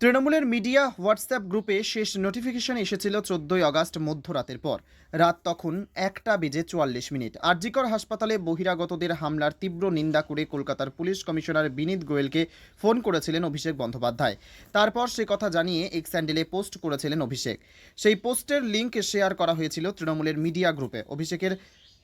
তৃণমূলের media WhatsApp গ্রুপে শেষ নোটিফিকেশন এসেছিল চোদ্দই আগস্ট মধ্যরাতের পর। রাত তখন একটা বেজে চুয়াল্লিশ মিনিট। আরজিকর হাসপাতালে বহিরাগতদের হামলার তীব্র নিন্দা করে কলকাতার পুলিশ কমিশনার বিনীত গোয়েলকে ফোন করেছিলেন অভিষেক বন্দ্যোপাধ্যায়। তারপর সে কথা জানিয়ে এক স্যান্ডেলে পোস্ট করেছিলেন অভিষেক। সেই পোস্টের লিঙ্ক শেয়ার করা হয়েছিল তৃণমূলের মিডিয়া গ্রুপে। অভিষেকের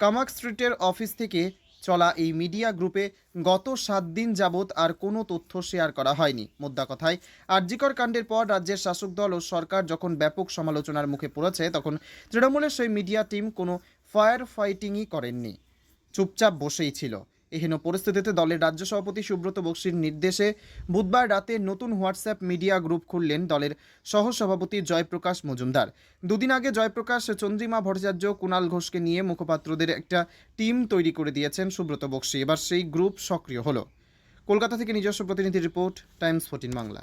কামাক স্ট্রিটের অফিস থেকে চলা এই মিডিয়া গ্রুপে গত সাত দিন যাবৎ আর কোনো তথ্য শেয়ার করা হয়নি। মোদ্দা কথায়, আরজিকর কাণ্ডের পর রাজ্যের শাসক দল ও সরকার যখন ব্যাপক সমালোচনার মুখে পড়েছে, তখন তৃণমূলের সেই মিডিয়া টিম কোনো ফায়ার ফাইটিংই করেননি। চুপচাপ বসেই ছিল। এহেন পরিস্থিতিতে দলের রাজ্য সভাপতি সুব্রত বক্সির নির্দেশে বুধবার রাতে নতুন হোয়াটসঅ্যাপ মিডিয়া গ্রুপ খুললেন দলের সহসভাপতি জয়প্রকাশ মজুমদার। দুদিন আগে জয়প্রকাশ, চন্দ্রিমা ভট্টাচার্য কুণাল ঘোষকে নিয়ে মুখপাত্রদের একটা টিম তৈরি করে দিয়েছেন সুব্রত বক্সি। এবার সেই গ্রুপ সক্রিয় হলো। কলকাতা থেকে নিজস্ব প্রতিনিধি রিপোর্ট, টাইমস ফোর্টিন বাংলা।